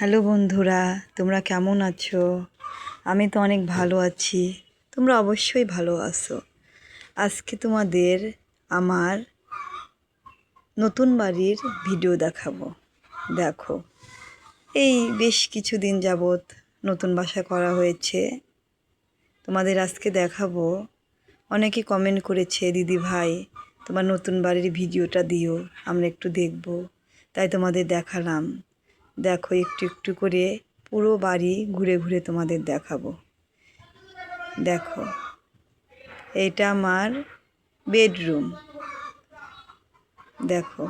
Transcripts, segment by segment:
Hello বন্ধুরা, তোমরা কেমন আছো? আমি তো অনেক ভালো আছি, তোমরা অবশ্যই ভালো আছো। আজকে তোমাদের আমার নতুন বাড়ির ভিডিও দেখাবো। দেখো, এই বেশ কিছুদিন যাবৎ নতুন বাসা করা হয়েছে। তোমাদের আজকে দেখাবো, অনেকে কমেন্ট করেছে, দিদি ভাই, তোমার নতুন বাড়ির ভিডিওটা দিও, আমরা একটু দেখব। তাই তোমাদের দেখালাম। দেখো, একটু একটু করে পুরো বাড়ি ঘুরে ঘুরে তোমাদের দেখাবো। দেখো এইটা আমার বেডরুম। দেখো,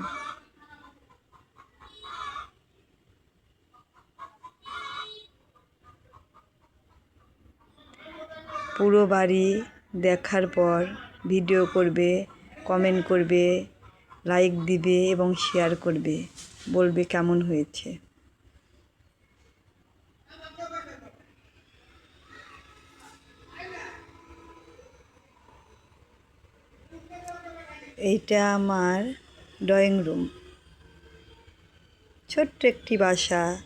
পুরো বাড়ি দেখার পর ভিডিও করবে, কমেন্ট করবে, লাইক দিবে এবং শেয়ার করবে, বলবে কেমন হয়েছে। এইটা আমার ড্রয়িং রুম। ছোট্ট একটি বাসা।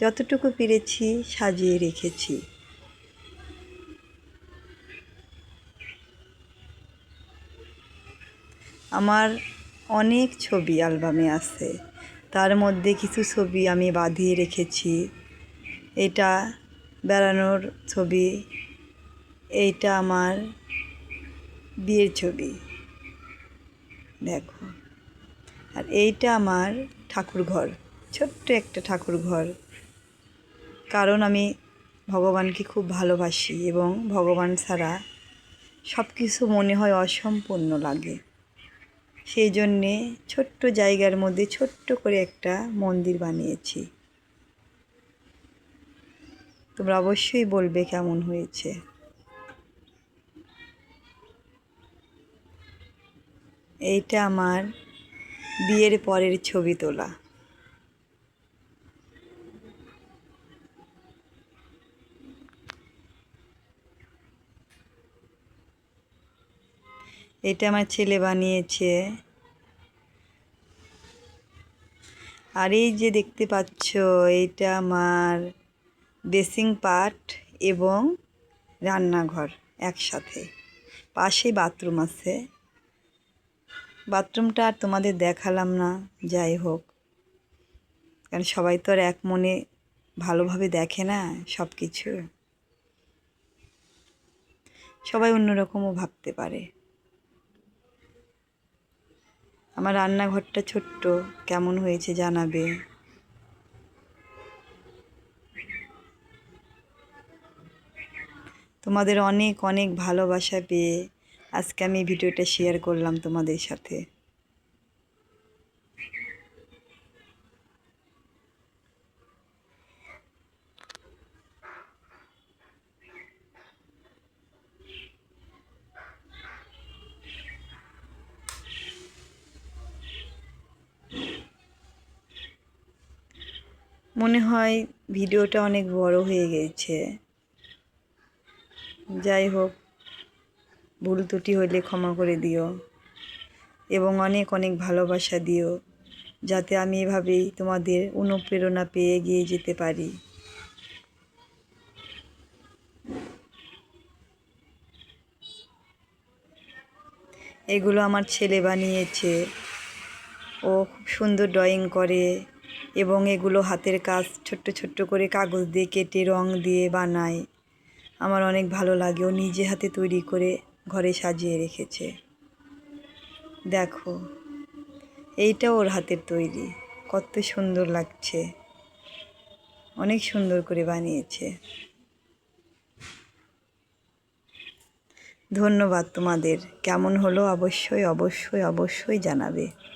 যতটুকু পেরেছি সাজিয়ে রেখেছি। আমার অনেক ছবি অ্যালবামে আছে। তার মধ্যে কিছু ছবি আমি বাঁধিয়ে রেখেছি। এটা বেড়ানোর ছবি। এইটা আমার বিয়ের ছবি। দেখো। আর এইটা আমার ঠাকুর ঘর ছোট্ট একটা ঠাকুর ঘর কারণ আমি ভগবানকে খুব ভালোবাসি এবং ভগবান ছাড়া সব কিছু মনে হয় অসম্পূর্ণ লাগে। সেই জন্যে ছোট্ট জায়গার মধ্যে ছোট্ট করে একটা মন্দির বানিয়েছি। তোমরা অবশ্যই বলবে কেমন হয়েছে। এইটা আমার বিয়ের পরের ছবি তোলা। এটা আমার ছেলে বানিয়েছে। আর এই যে দেখতে পাচ্ছ, এইটা আমার বেসিং পার্ট এবং রান্নাঘর একসাথে। পাশে বাথরুম আছে। বাথরুমটা আর তোমাদের দেখালাম না, যাই হোক। কারণ সবাই তো আর এক মনে ভালোভাবে দেখে না সব কিছু সবাই অন্যরকমও ভাবতে পারে। আমার রান্নাঘরটা ছোট্ট, কেমন হয়েছে জানাবে। তোমাদের অনেক অনেক ভালোবাসা পেয়ে আজকে আমি ভিডিওটা শেয়ার করলাম তোমাদের সাথে। মনে হয় ভিডিওটা অনেক বড় হয়ে গেছে। যাই হোক ভুল ত্রুটি হলে ক্ষমা করে দিও এবং অনেক অনেক ভালোবাসা দিও যাতে আমি এভাবেই তোমাদের অনুপ্রেরণা পেয়ে এগিয়ে যেতে পারি। এগুলো আমার ছেলে বানিয়েছে। ও খুব সুন্দর ড্রয়িং করে এবং এগুলো হাতের কাজ ছোট্ট ছোট্ট করে কাগজ দিয়ে কেটে রং দিয়ে বানায়। আমার অনেক ভালো লাগে। ও নিজে হাতে তৈরি করে ঘরে সাজিয়ে রেখেছে। দেখো, এইটা ওর হাতের তৈরি। কত সুন্দর লাগছে। অনেক সুন্দর করে বানিয়েছে। ধন্যবাদ তোমাদের। কেমন হলো? অবশ্যই অবশ্যই অবশ্যই জানাবে।